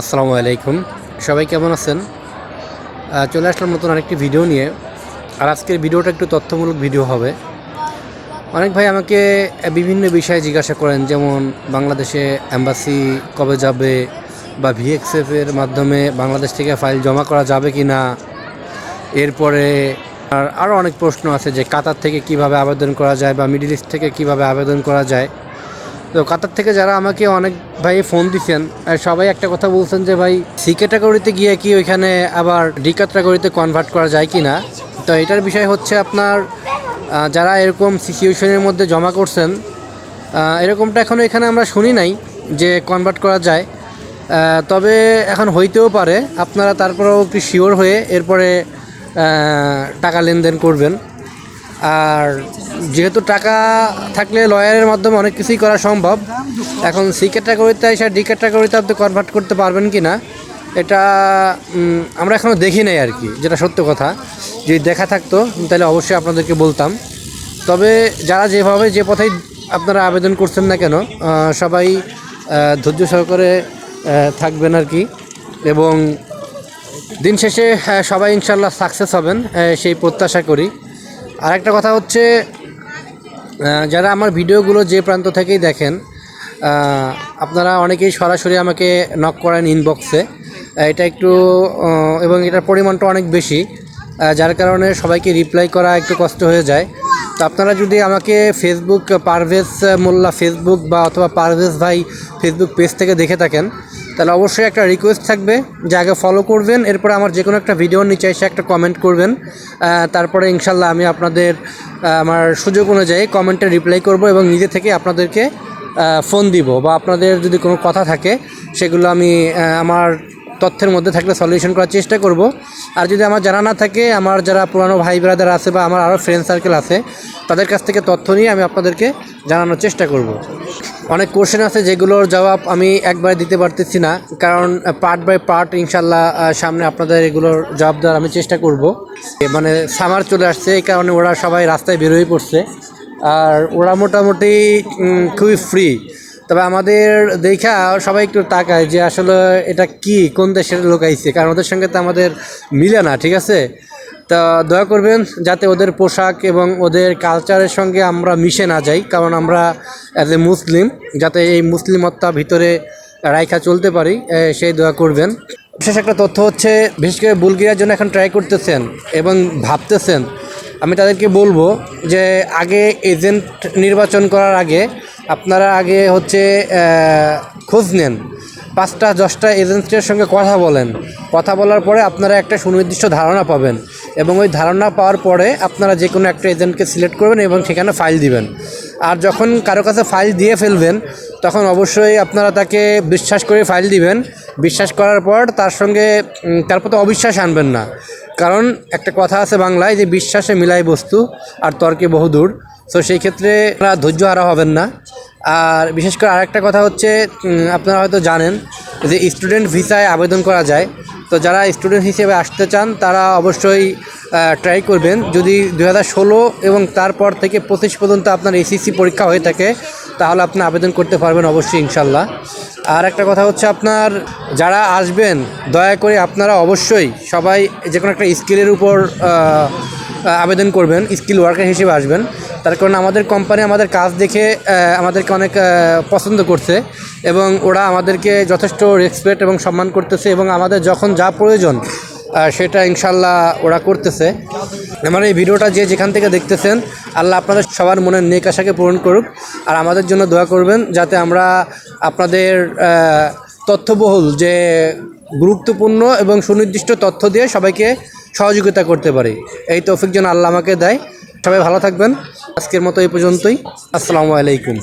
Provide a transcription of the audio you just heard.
আসসালামু আলাইকুম। সবাই কেমন আছেন? চলে আসলাম নতুন আরেকটি ভিডিও নিয়ে। আর আজকের ভিডিওটা একটু তথ্যমূলক ভিডিও হবে। অনেক ভাই আমাকে বিভিন্ন বিষয়ে জিজ্ঞাসা করেন, যেমন বাংলাদেশে অ্যাম্বাসি কবে যাবে বা ভিএক্সএফ এর মাধ্যমে বাংলাদেশ থেকে ফাইল জমা করা যাবে কি না এরপরে আর আরও অনেক প্রশ্ন আছে যে কাতার থেকে কীভাবে আবেদন করা যায় বা মিডিল ইস্ট থেকে কীভাবে আবেদন করা যায়। তো কাতার থেকে যারা আমাকে অনেক ভাই ফোন দিচ্ছেন সবাই একটা কথা বলছেন যে, ভাই সি ক্যাটাগরিতে গিয়ে কি ওইখানে আবার ডি ক্যাটাগরিতে কনভার্ট করা যায় কি না তো এটার বিষয় হচ্ছে আপনার যারা এরকম সিচুয়েশনের মধ্যে জমা করছেন এরকমটা এখনও এখানে আমরা শুনি নাই যে কনভার্ট করা যায়। তবে এখন হইতেও পারে, আপনারা তারপরেও একটু শিওর হয়ে এরপরে টাকা লেনদেন করবেন। আর যেহেতু টাকা থাকলে লয়ারের মাধ্যমে অনেক কিছুই করা সম্ভব, এখন সি ক্যাটাগরিতে এসে ডি ক্যাটাগরিতে আপনি কনভার্ট করতে পারবেন কি না এটা আমরা এখনও দেখি নাই আর কি, যেটা সত্য কথা। যদি দেখা থাকতো, তাহলে অবশ্যই আপনাদেরকে বলতাম। তবে যারা যেভাবে যে পথেই আপনারা আবেদন করছেন না কেন সবাই ধৈর্য সহকারে থাকবেন আর কি। এবং দিন শেষে সবাই ইনশাল্লাহ সাকসেস হবেন সেই প্রত্যাশা করি। আর একটা কথা হচ্ছে যারা আমার ভিডিওগুলো যে প্রান্ত থেকেই দেখেন আপনারা অনেকেই সরাসরি আমাকে নক করেন ইনবক্সে এটা একটু এবং এটার পরিমাণটা অনেক বেশি যার কারণে সবাইকে রিপ্লাই করা একটু কষ্ট হয়ে যায়। তো আপনারা যদি আমাকে ফেসবুক পারভেজ মোল্লা ফেসবুক বা অথবা পারভেজ ভাই ফেসবুক পেজ থেকে দেখে থাকেন তাহলে অবশ্যই একটা রিকোয়েস্ট থাকবে, যে আগে ফলো করবেন, এরপরে আমার যে কোনো একটা ভিডিওর নিচে এসে একটা কমেন্ট করবেন। তারপরে ইনশাল্লাহ আমি আপনাদের আমার সুযোগ অনুযায়ী কমেন্টে রিপ্লাই করব এবং নিজে থেকে আপনাদেরকে ফোন দিব বা আপনাদের যদি কোনো কথা থাকে, সেগুলো আমি আমার তথ্যের মধ্যে থাকলে সলিউশন করার চেষ্টা করব। আর যদি আমার জানা না থাকে, আমার যারা পুরানো ভাই ব্রাদার আছে বা আমার আরও ফ্রেন্ড সার্কেল আছে, তাদের কাছ থেকে তথ্য নিয়ে আমি আপনাদেরকে জানানোর চেষ্টা করব। অনেক কোশ্চেন আছে যেগুলোর জবাব আমি একবার দিতে পারতেছি না, কারণ পার্ট বাই পার্ট ইনশাল্লাহ সামনে আপনাদের এগুলোর জবাব দেওয়ার আমি চেষ্টা করব। মানে সামার চলে আসছে, এই কারণে ওরা সবাই রাস্তায় বের হয়ে পড়ছে। আর ওরা মোটামুটি খুবই ফ্রি তবে আমাদের দেখা সবাই একটু তাকায় যে আসলে এটা কি, কোন দেশের লোক আইছে? কারণ ওদের সঙ্গে তো আমাদের মিলে না, ঠিক আছে? তা দয়া করবেন যাতে ওদের পোশাক এবং ওদের কালচারের সঙ্গে আমরা মিশে না যাই, কারণ আমরা অ্যাজ এ মুসলিম যাতে এই মুসলিমত্তা ভিতরে রাইখা চলতে পারি সেই দোয়া করবেন। বিশেষ একটা তথ্য হচ্ছে, বিশেষ করে বুলগেরিয়ার জন্য এখন ট্রাই করতেছেন এবং ভাবতেছেন। আমি তাদেরকে বলব যে, আগে এজেন্ট নির্বাচন করার আগে আপনারা আগে হচ্ছে খোঁজ নেন। পাঁচটা, দশটা এজেন্সির সঙ্গে কথা বলেন। কথা বলার পরে আপনারা একটা সুনির্দিষ্ট ধারণা পাবেন এবং ওই ধারণা পাওয়ার পরে আপনারা যে কোনো একটা এজেন্টকে সিলেক্ট করবেন এবং সেখানে ফাইল দিবেন। আর যখন কারও কাছে ফাইল দিয়ে ফেলবেন, তখন অবশ্যই আপনারা তাকে বিশ্বাস করে ফাইল দিবেন। বিশ্বাস করার পর তার সঙ্গে উম, তারপর তো অবিশ্বাস আনবেন না। কারণ একটা কথা আছে বাংলায় যে বিশ্বাসে মিলাই বস্তু আর তর্কে বহুদূর তো সেই ক্ষেত্রে আপনারা ধৈর্য হারা হবেন না। আর বিশেষ করে আরেকটা কথা হচ্ছে আপনারা হয়তো জানেন যে স্টুডেন্ট ভিসায় আবেদন করা যায়। তো যারা স্টুডেন্ট হিসেবে আসতে চান তারা অবশ্যই ট্রাই করবেন। যদি দু ষোলো এবং তারপর থেকে পঁচিশ পর্যন্ত আপনার এসিসি পরীক্ষা হয়ে থাকে তাহলে আপনি আবেদন করতে পারবেন অবশ্যই ইনশাল্লাহ। আর একটা কথা হচ্ছে আপনার যারা আসবেন, দয়া করে আপনারা অবশ্যই সবাই যে কোনো একটা স্কিলের উপর আবেদন করবেন, স্কিল ওয়ার্কার হিসেবে আসবেন। তার কারণ আমাদের কোম্পানি আমাদের কাজ দেখে আমাদেরকে অনেক পছন্দ করছে এবং ওরা আমাদেরকে যথেষ্ট রেসপেক্ট এবং সম্মান করতেছে এবং আমাদের যখন যা প্রয়োজন সেটা ইনশাল্লাহ ওরা করতেছে। আমার এই ভিডিওটা যে যেখান থেকে দেখতেছেন, আল্লাহ আপনাদের সবার মনের নেক আশাকে পূরণ করুক আর আমাদের জন্য দোয়া করবেন যাতে আমরা আপনাদের তথ্যবহুল যে গুরুত্বপূর্ণ এবং সুনির্দিষ্ট তথ্য দিয়ে সবাইকে সহযোগিতা করতে পারি। এই তৌফিক যেন আল্লাহ আমাকে দেয়। সবাই ভালো থাকবেন। আজকের মতো এই পর্যন্তই। আসসালামু আলাইকুম।